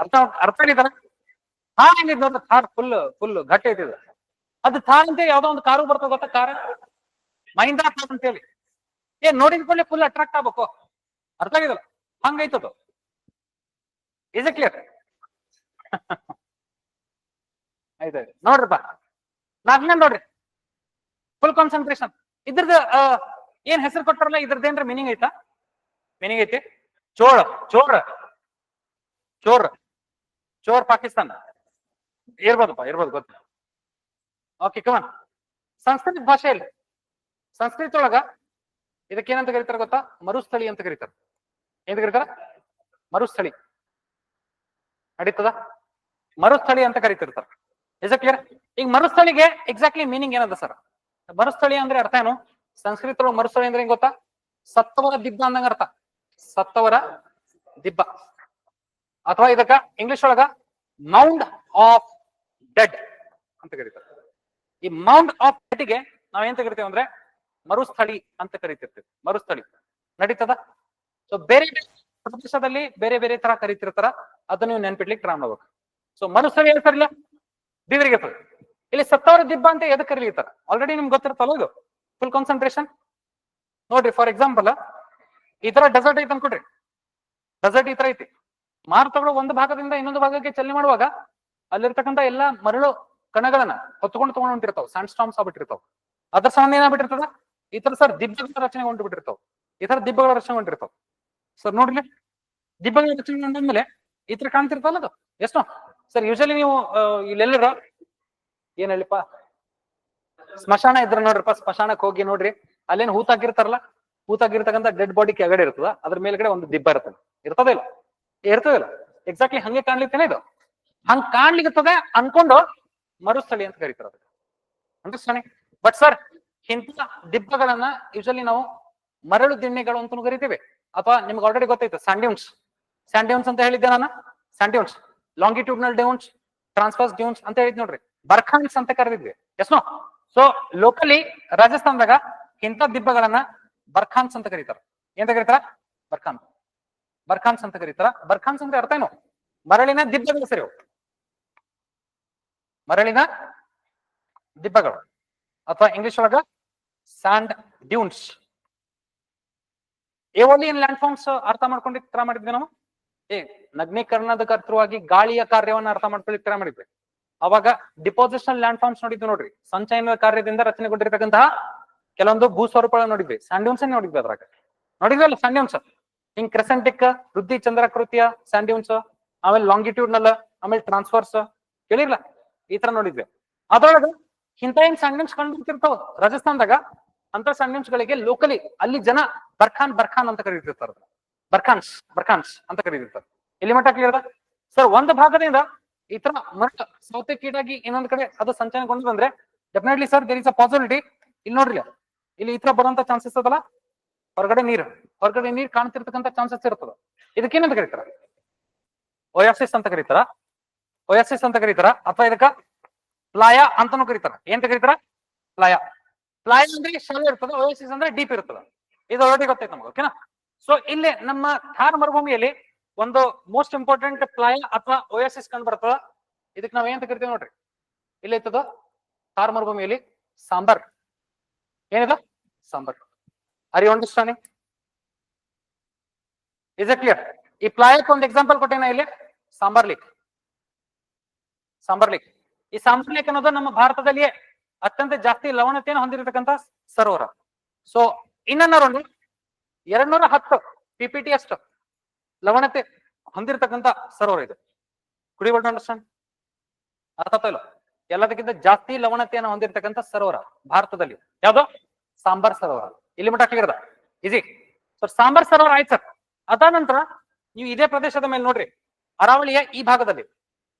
ಅರ್ಥ ಅರ್ಥ ಆಗಿದಾರ ಥಾರ್ ಹೆಂಗೈತೆ ನೋಡ್ರಿ ಥಾರ್ ಫುಲ್ ಫುಲ್ ಗಟ್ಟಿ ಐತಿ. ಅದು ಥಾರ್ ಅಂತ ಯಾವ್ದೋ ಒಂದು ಕಾರು ಬರ್ತದ ಗೊತ್ತಾ ಕಾರ ಮಹಿಂದ್ರಾ ಥಾರ್ ಅಂತ ಹೇಳಿ ಏ, ನೋಡಿದ ಕೂಡಲೇ ಫುಲ್ ಅಟ್ರಾಕ್ಟ್ ಆಗ್ಬೇಕು. ಅರ್ಥ ಆಗಿದಲ್ಲ ಹಂಗೈತದು ಇಸ್ ಇಟ್ ಕ್ಲಿಯರ್ ಆಯ್ತಾಯ್ತು ನೋಡ್ರಿಪ್ಪ. ನಾಲ್ಕನೇ ನೋಡ್ರಿ. ಫುಲ್ ಕಾನ್ಸಂಟ್ರೇಷನ್ ಇದ್ರದ್ದು ಏನ್ ಹೆಸರು ಕೊಟ್ಟಾರಲ್ಲ ಇದ್ರದ್ದೇನ್ರ ಮೀನಿಂಗ್ ಐತಾ? ಮೀನಿಂಗ್ ಐತಿ? ಚೋಳ, ಚೋರ್ ಚೋರ್ ಚೋರ್ ಪಾಕಿಸ್ತಾನ. ಇರ್ಬೋದಪ್ಪ, ಇರ್ಬೋದು, ಗೊತ್ತ. ಓಕೆ ಕಮನ್ ಸಂಸ್ಕೃತ ಭಾಷೆಯಲ್ಲಿ ಸಂಸ್ಕೃತ ಒಳಗ ಇದಕ್ಕೇನಂತ ಕರೀತಾರ ಗೊತ್ತಾ? ಮರುಸ್ಥಳಿ ಅಂತ ಕರೀತಾರ. ಏನ್ ಕರೀತಾರ? ಮರುಸ್ಥಳಿ. ನಡೀತದ? ಮರುಸ್ಥಳಿ ಅಂತ ಕರಿತಿರ್ತಾರ. ಕ್ಲಿಯರ್ ಈಗ ಮರುಸ್ಥಳಿಗೆ ಎಕ್ಸಾಕ್ಟ್ಲಿ ಮೀನಿಂಗ್ ಏನದ ಸರ್ ಮರುಸ್ಥಳಿ ಅಂದ್ರೆ ಅರ್ಥ ಏನು? ಸಂಸ್ಕೃತ ಒಳಗೆ ಮರುಸ್ಥಳಿ ಅಂದ್ರೆ ಗೊತ್ತಾ? ಸತ್ತವರ ದಿಬ್ಬ ಅಂದಂಗ ಅರ್ಥ. ಸತ್ತವರ ದಿಬ್ಬ. ಅಥವಾ ಇದಕ್ಕ ಇಂಗ್ಲಿಷ್ ಒಳಗ ಮೌಂಡ್ ಆಫ್ ಡೆಡ್ ಅಂತ ಕರೀತಾರೆ. ಈ ಮೌಂಡ್ ಆಫ್ ಡೆಡ್ಗೆ ನಾವ್ ಏನ್ ಕರಿತೇವೆ ಅಂದ್ರೆ ಮರುಸ್ಥಳಿ ಅಂತ ಕರಿತಿರ್ತೇವೆ. ಮರುಸ್ಥಳಿ. ನಡೀತದ? ಸೊ ಬೇರೆ ಬೇರೆ ಪ್ರದೇಶದಲ್ಲಿ ಬೇರೆ ಬೇರೆ ತರ ಕರಿತಿರ್ತಾರ. ಅದನ್ನ ನೀವು ನೆನ್ಪಿಡ್ಲಿಕ್ಕೆ ಟ್ರೈ ಮಾಡ್ಬೇಕು. ಸೊ ಮರುಸ್ಥಳಿ ಬೀದರಿಗೆ ಸರ್. ಇಲ್ಲಿ ಸತ್ತವರ ದಿಬ್ಬ ಅಂತ ಎದಕ್ಕೆ ಕರೀತಾರ ಆಲ್ರೆಡಿ ನಿಮ್ಗೆ ಗೊತ್ತಿರ್ತಲ್ಲ ಇದು? ಫುಲ್ ಕಾನ್ಸಂಟ್ರೇಷನ್ ನೋಡ್ರಿ ಫಾರ್ ಎಕ್ಸಾಂಪಲ್ ಈ ತರ ಡೆಸರ್ಟ್ ಐತೆ ಅನ್ಕೊಡ್ರಿ ಡೆಸರ್ಟ್ ಈ ತರ ಐತಿ. ಮಾರುತಗಳು ಒಂದು ಭಾಗದಿಂದ ಇನ್ನೊಂದು ಭಾಗಕ್ಕೆ ಚಲನೆ ಮಾಡುವಾಗ ಅಲ್ಲಿರ್ತಕ್ಕಂಥ ಎಲ್ಲಾ ಮರಳು ಕಣಗಳನ್ನ ಹೊತ್ಕೊಂಡು ತಗೊಂಡು ಹೊಂಟಿರ್ತಾವ ಸ್ಯಾಂಡ್ ಸ್ಟಾಮ್ಸ್ ಆಗ್ಬಿಟ್ಟಿರ್ತಾವ. ಅದ್ರ ಸಂಬಂಧ ಏನಾಗ್ಬಿಟ್ಟಿರ್ತದ ಈ ತರ ಸರ್ ದಿಬ್ಬಗಳ ರಚನೆ ಹೊಂಟ್ಬಿಟ್ಟಿರ್ತಾವ ಈ ತರ ದಿಬ್ಬಗಳ ರಚನೆ ಹೊಂಟಿರ್ತಾವ ಸರ್ ನೋಡ್ಲಿ ದಿಬ್ಬಗಳ ರಚನೆ ಹೊಂದಾದ್ಮೇಲೆ ಈ ತರ ಕಾಣ್ತಿರ್ತಲ್ಲ ಅದು? ಎಷ್ಟು? ಸರ್ ಯೂಶಲಿ ನೀವು ಇಲ್ಲೆಲ್ಲರ, ಏನ್ ಹೇಳಿಪ್ಪ? ಸ್ಮಶಾನ ಇದ್ರ ನೋಡ್ರಿಪ್ಪ ಸ್ಮಶಾನಕ್ಕೆ ಹೋಗಿ ನೋಡ್ರಿ. ಅಲ್ಲೇನ್ ಹೂತಾಕಿರ್ತಾರಲ್ಲ ಹೂತಾಗಿರ್ತಕ್ಕಂಥ ಡೆಡ್ ಬಾಡಿ ಕೆಳಗಡೆ ಇರ್ತದ, ಅದ್ರ ಮೇಲ್ಗಡೆ ಒಂದು ದಿಬ್ಬ ಇರ್ತದೆ. ಇರ್ತದ ಇಲ್ಲ? ಇರ್ತದ ಇಲ್ಲ? ಎಕ್ಸಾಕ್ಟ್ಲಿ ಹಂಗೆ ಕಾಣ್ಲಿಕ್ಕೇನೆ ಇದು. ಹಂಗ್ ಕಾಣ್ಲಿಕ್ಕೆ ಅನ್ಕೊಂಡು ಮರುಸ್ಥಳಿ ಅಂತ ಕರೀತಾರ ಅದಕ್ಕೆ. ಅಂಡರ್ಸ್ಟ್ಯಾಂಡಿಂಗ್ ಬಟ್ ಸರ್ ಇಂಥ ದಿಬ್ಬಗಳನ್ನ ಯೂಶಲಿ ನಾವು ಮರಳು ದಿಣ್ಣೆಗಳು ಅಂತ ಕರಿತೀವಿ. ಅಥವಾ ನಿಮ್ಗೆ ಆಲ್ರೆಡಿ ಗೊತ್ತಾಯ್ತು ಸ್ಯಾಂಡ್ಯೂನ್ಸ್ ಸ್ಯಾಂಡ್ಯೂನ್ಸ್ ಅಂತ ಹೇಳಿದ್ದೆ ನಾನು. ಸ್ಯಾಂಡ್ಯೂನ್ಸ್ ಲಾಂಗಿಟ್ಯೂಡ್ನಲ್ ಡ್ಯೂನ್ಸ್ ಟ್ರಾನ್ಸ್ಫರ್ಸ್ ಡ್ಯೂನ್ಸ್ ಅಂತ ಹೇಳಿದ್ ನೋಡ್ರಿ. ಬರ್ಖಾನ್ಸ್ ಅಂತ ಕರೆದಿದ್ವಿ. ಎಸ್ನೋ ಸೊ ಲೋಕಲಿ ರಾಜಸ್ಥಾನದಾಗ ಇಂಥ ದಿಬ್ಬಗಳನ್ನ ಬರ್ಖಾನ್ಸ್ ಅಂತ ಕರೀತಾರ. ಎಂತ ಕರೀತಾರ? ಬರ್ಖಾನ್. ಬರ್ಖಾನ್ಸ್ ಅಂತ ಕರೀತಾರ. ಬರ್ಖಾನ್ಸ್ ಅಂದ್ರೆ ಅರ್ಥ ಏನು? ಮರಳಿನ ದಿಬ್ಬಗಳು ಸರಿ. ಮರಳಿನ ದಿಬ್ಬಗಳು. ಅಥವಾ ಇಂಗ್ಲಿಷ್ ಒಳಗ sand dunes aeolian land forms ಅರ್ಥ ಮಾಡ್ಕೊಂಡಿ ತರ ಮಾಡಿದ್ವಿ ನಾವು? ಏ, ನಗ್ನೀಕರಣದ ಕರ್ತೃವಾಗಿ ಗಾಳಿಯ ಕಾರ್ಯವನ್ನ ಅರ್ಥ ಮಾಡ್ಕೊಳ್ಳಿಕ್ ತರ ಮಾಡಿದ್ವಿ. ಅವಾಗ ಡಿಪಾಸಿಷನ್ ಲ್ಯಾಂಡ್ ಫಾರ್ಮ್ಸ್ ನೋಡಿದ್ವಿ ನೋಡ್ರಿ. ಸಂಚಯನ ಕಾರ್ಯದಿಂದ ರಚನೆಗೊಂಡಿರ್ತಕ್ಕಂತಹ ಕೆಲವೊಂದು ಭೂಸ್ವರೂಪಗಳನ್ನ ನೋಡಿದ್ವಿ. ಸ್ಯಾಂಡ್ಯೂನ್ಸ್ ನೋಡಿದ್ವಿ ಅದ್ರಾಗ. ನೋಡಿದ್ವಲ್ಲ ಸ್ಯಾಂಡ್ಯೂನ್ಸ್ ಹಿಂಗ್ ಕ್ರೆಸೆಂಟಿಕ್ ವೃದ್ಧಿ ಚಂದ್ರಾಕೃತಿಯ ಸ್ಯಾಂಡ್ಯೂನ್ಸ್ ಆಮೇಲೆ ಲಾಂಗಿಟ್ಯೂಡ್ನಲ್ಲ ಆಮೇಲೆ ಟ್ರಾನ್ಸ್ಫರ್ಸ್ ಕೇಳಿರ್ಲ? ಈ ತರ ನೋಡಿದ್ವಿ. ಅದ್ರೊಳಗ ಇಂತ ಏನ್ ಸ್ಯಾಂಡ್ಯೂನ್ಸ್ ಕಂಡಿರ್ತಿರ್ತಾವ ರಾಜಸ್ಥಾನದಾಗ ಅಂತ ಸ್ಯಾಂಡ್ಯೂನ್ಸ್ ಗಳಿಗೆ ಲೋಕಲಿ ಅಲ್ಲಿ ಜನ ಬರ್ಖಾನ್ ಬರ್ಖಾನ್ ಅಂತ ಕರೀತಿರ್ತಾರ ಬರ್ಖಾನ್ಸ್ ಬರ್ಖಾನ್ಸ್ ಅಂತ ಕರೀತಿರ್ತಾರೆ. ಎಲ್ಲಿ ಮಟ್ಟ ಕೇಳಿದ ಸರ್, ಒಂದು ಭಾಗದಿಂದ ಈ ತರ ಮರಳ ಸೌತೆಕೀಡಾಗಿ ಇನ್ನೊಂದ್ ಕಡೆ ಅದು ಸಂಚಯನಗೊಂಡು ಬಂದ್ರೆ definitely sir there is a possibility ಇಲ್ಲಿ ನೋಡ್ರಿ, ಇಲ್ಲಿ. ಈ ತರ ಬರುವಂತ ಚಾನ್ಸಸ್ ಅದಲ್ಲ. ಹೊರಗಡೆ ನೀರು, ಹೊರಗಡೆ ನೀರ್ ಕಾಣ್ತಿರ್ತಕ್ಕಂಥ ಚಾನ್ಸಸ್ ಇರ್ತದ. ಇದಕ್ಕೇನಂತ ಕರೀತಾರ? ಒಯಾಸಿಸ್ ಅಂತ ಕರೀತಾರ? ಒಯಾಸಿಸ್ ಅಂತ ಕರೀತಾರ? ಅಥವಾ ಇದಕ್ಕ ಪ್ಲಾಯ ಅಂತಾನು ಕರೀತಾರ. ಏನ್ ಕರೀತಾರ? ಪ್ಲಾಯ ಪ್ಲಾಯ ಅಂದ್ರೆ ಶಾಲೆ ಇರ್ತದ ಒಯಾಸಿಸ್ ಅಂದ್ರೆ ಡೀಪ್ ಇರ್ತದ. ಇದು ಆಲ್ರೆಡಿ ಗೊತ್ತೈತೆ ನಮ್ಗೆ ಓಕೆನಾ ಸೊ ಇಲ್ಲಿ ನಮ್ಮ ಥಾರ್ ಮರುಭೂಮಿಯಲ್ಲಿ ಒಂದು ಮೋಸ್ಟ್ ಇಂಪಾರ್ಟೆಂಟ್ ಪ್ಲಾಯ ಅಥವಾ ಓಯಾಸಿಸ್ ಕಂಡು ಬರ್ತದ. ಇದಕ್ಕೆ ನಾವ್ ಏನಂತ ಕರಿತೀವಿ ನೋಡ್ರಿ. ಇಲ್ಲಿ ಐತದ ಕಾರ್ ಮರುಭೂಮಿಯಲ್ಲಿ ಸಾಂಬಾರ್. ಏನಿದ? ಸಾಂಬಾರ್. ಅರಿ ಅಂಡರ್ಸ್ಟ್ಯಾಂಡಿಂಗ್ ಇಸ್ ಎ ಕ್ಲಿಯರ್ ಈ ಪ್ಲಾಯಕ್ ಒಂದು ಎಕ್ಸಾಂಪಲ್ ಕೊಟ್ಟೇನ ಇಲ್ಲಿ. ಸಾಂಬಾರ್ ಲೇಕ್ ಸಾಂಬಾರ್ ಲೇಕ್ ಈ ಸಾಂಬಾರ್ ಲೇಕ್ ಅನ್ನೋದು ನಮ್ಮ ಭಾರತದಲ್ಲಿಯೇ ಅತ್ಯಂತ ಜಾಸ್ತಿ ಲವಣತೆಯನ್ನು ಹೊಂದಿರತಕ್ಕಂತ ಸರೋವರ. ಸೊ ಇನ್ನೊಂದು ಎರಡ್ ನೂರ ಹತ್ತು ಪಿಪಿಟಿ ಅಷ್ಟು. ಲವಣತೆ ಹೊಂದಿರತಕ್ಕಂತ ಸರೋವರ ಇದು. ಕುಡಿಬಲ್ ಅಂಡರ್ಸ್ಟ್ಯಾಂಡ್ ಅರ್ಥ ಇಲ್ಲ. ಎಲ್ಲದಕ್ಕಿಂತ ಜಾಸ್ತಿ ಲವಣತೆಯನ್ನು ಹೊಂದಿರತಕ್ಕಂತ ಸರೋವರ ಭಾರತದಲ್ಲಿ. ಯಾವ್ದು? ಸಾಂಬಾರ್ ಸರೋವರ. ಇಲ್ಲಿ ಮಟ್ಟ ಕ್ಲಿಯರ್ ಈಸಿ ಸೊ ಸಾಂಬಾರ್ ಸರೋವರ ಆಯ್ತು ಸರ್. ಅದಾದ ನಂತರ ನೀವು ಇದೇ ಪ್ರದೇಶದ ಮೇಲೆ ನೋಡ್ರಿ. ಅರಾವಳಿಯ ಈ ಭಾಗದಲ್ಲಿ.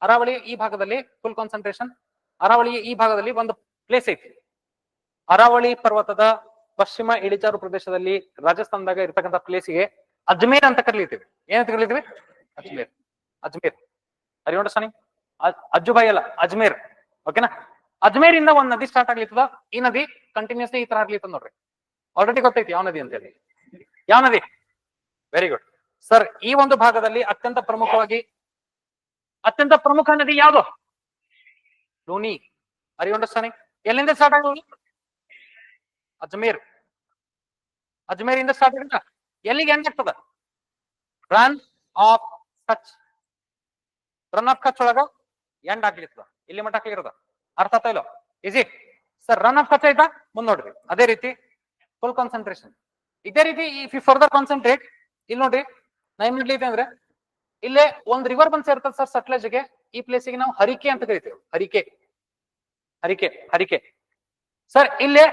ಅರಾವಳಿಯ ಈ ಭಾಗದಲ್ಲಿ ಫುಲ್ ಕಾನ್ಸಂಟ್ರೇಷನ್ ಅರಾವಳಿಯ ಈ ಭಾಗದಲ್ಲಿ ಒಂದು ಪ್ಲೇಸ್ ಐತಿ. ಅರಾವಳಿ ಪರ್ವತದ ಪಶ್ಚಿಮ ಇಳಿಜಾರು ಪ್ರದೇಶದಲ್ಲಿ ರಾಜಸ್ಥಾನದಾಗ ಇರ್ತಕ್ಕಂಥ ಪ್ಲೇಸಿಗೆ ಅಜ್ಮೇರ್ ಅಂತ ಕರೀತೀವಿ ಏನಂತ ಕರೀತೀವಿ ಅಜ್ಮೇರ್. ಅಜ್ಮೇರ್. ಅರಿ ಅಂಡರ್ಸ್ಟ್ಯಾಂಡಿಂಗ್ ಅಜ್ಜುಬಾಯಿ ಅಲ್ಲ, ಅಜ್ಮೇರ್. ಓಕೆನಾ ಅಜ್ಮೇರ್ ಇಂದ ಒಂದ್ ನದಿ ಸ್ಟಾರ್ಟ್ ಆಗ್ಲಿತ್ತದ ಈ ನದಿ ಕಂಟಿನ್ಯೂಸ್ಲಿ ಈ ತರ ಆಗ್ಲಿತ್ತ ನೋಡ್ರಿ. ಆಲ್ರೆಡಿ ಗೊತ್ತೈತಿ ಯಾವ ನದಿ ಅಂತ ಹೇಳಿ ಯಾವ ನದಿ? ವೆರಿ ಗುಡ್ ಸರ್ ಈ ಒಂದು ಭಾಗದಲ್ಲಿ ಅತ್ಯಂತ ಪ್ರಮುಖವಾಗಿ, ಅತ್ಯಂತ ಪ್ರಮುಖ ನದಿ ಯಾವುದು? ಲೂನಿ. ಅರಿ ಅಂಡರ್ಸ್ಟ್ಯಾಂಡಿಂಗ್ ಎಲ್ಲಿಂದ ಸ್ಟಾರ್ಟ್ ಆಗೋದು ಅಜ್ಮೇರ್. ಇಂದ ಸ್ಟಾರ್ಟ್ ಆಗಿಲ್ಲ ಎಲ್ಲಿಗೆ ಹೆಂಗಾಗ್ತದ run of Kutch run of Kutch ಒಳಗ ಎಂಡ್ ಆಗ್ಲಿರ್ತದ ಇಲ್ಲಿ ಮಟ್ಟ ಹಾಕ್ಲಿರದ ಅರ್ಥ ಆಯ್ತಾ ಇಲ್ಲೋ easy sir run of Kutch ಆಯ್ತಾ? ಮುಂದ್ ನೋಡ್ರಿ. ಅದೇ ರೀತಿ ಫುಲ್ ಕಾನ್ಸಂಟ್ರೇಷನ್ ಇದೇ ರೀತಿ ಇಫ್ ಯು ಫರ್ದರ್ ಕಾನ್ಸಂಟ್ರೇಟ್ ಇಲ್ಲಿ ನೋಡ್ರಿ ನಾ ಏನ್ ಅಂದ್ರೆ ಇಲ್ಲೇ ಒಂದ್ ರಿವರ್ ಬಂದ್ ಸೇರ್ತದ ಸರ್ ಸಟ್ಲೇಜ್ಗೆ ಈ ಪ್ಲೇಸಿಗೆ ನಾವು ಹರಿಕೆ ಅಂತ ಕರಿತೇವೆ. ಹರಿಕೆ. ಹರಿಕೆ ಹರಿಕೆ. ಸರ್ ಇಲ್ಲೇ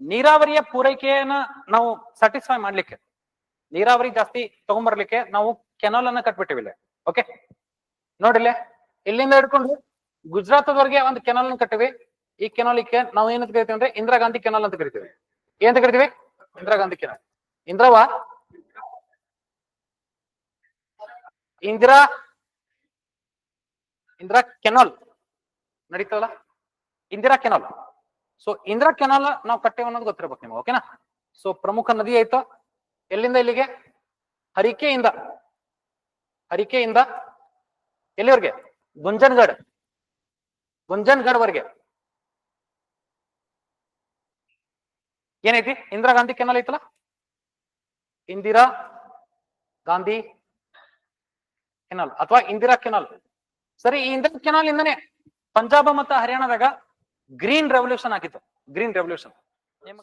ನೀರಾವರಿಯ ಪೂರೈಕೆಯನ್ನ ನಾವು ಸ್ಯಾಟಿಸ್ಫೈ ಮಾಡ್ಲಿಕ್ಕೆ ನೀರಾವರಿ ಜಾಸ್ತಿ ತಗೊಂಡ್ಬರ್ಲಿಕ್ಕೆ ನಾವು ಕೆನಾಲ್ ಅನ್ನ ಕಟ್ಬಿಟ್ಟಿವಿ ಓಕೆ ನೋಡಿಲ್ಲ ಇಲ್ಲಿಂದ ಹಿಡ್ಕೊಂಡು ಗುಜರಾತ್ವರೆಗೆ ಒಂದು ಕೆನಾಲ್ ಅನ್ನು ಕಟ್ಟಿವಿ. ಈ ಕೆನಾಲಿಕ್ಕೆ ನಾವು ಏನಂತ ಕರಿತೀವಿ ಅಂದ್ರೆ ಇಂದಿರಾ ಗಾಂಧಿ ಕೆನಾಲ್ ಅಂತ ಕರಿತೀವಿ. ಏನಂತ ಕರಿತೀವಿ? ಇಂದಿರಾ ಗಾಂಧಿ ಕೆನಾಲ್ ಇಂದ್ರವ Indira Indira canal ನಡೀತದಲ್ಲ? Indira canal so Indira canal ನಾವು ಕಟ್ಟೇವೆ ಅನ್ನೋದು ಗೊತ್ತಿರ್ಬೇಕು ನಿಮ್ಗೆ ಓಕೆನಾ ಸೊ ಪ್ರಮುಖ ನದಿ ಆಯ್ತು ಎಲ್ಲಿಂದ ಇಲ್ಲಿಗೆ? ಹರಿಕೆಯಿಂದ. ಹರಿಕೆಯಿಂದ. ಎಲ್ಲಿವರೆಗೆ? ಗುಂಜನ್ಗಢ್ ಗುಂಜನ್ಗಢ್ ವರೆಗೆ ಏನೈತಿ? ಇಂದಿರಾ ಗಾಂಧಿ ಕೆನಲ್ ಐತಲ್ಲ? ಇಂದಿರಾ ಗಾಂಧಿ ಕೆನಲ್ ಅಥವಾ ಇಂದಿರಾ ಕೆನಲ್. ಸರಿ, ಈ ಇಂದಿರಾ ಕೆನಲ್ ಇಂದನೇ ಪಂಜಾಬ್ ಮತ್ತು ಹರಿಯಾಣದಾಗ ಗ್ರೀನ್ ರೆವಲ್ಯೂಷನ್ ಆಗಿತ್ತು. Green revolution.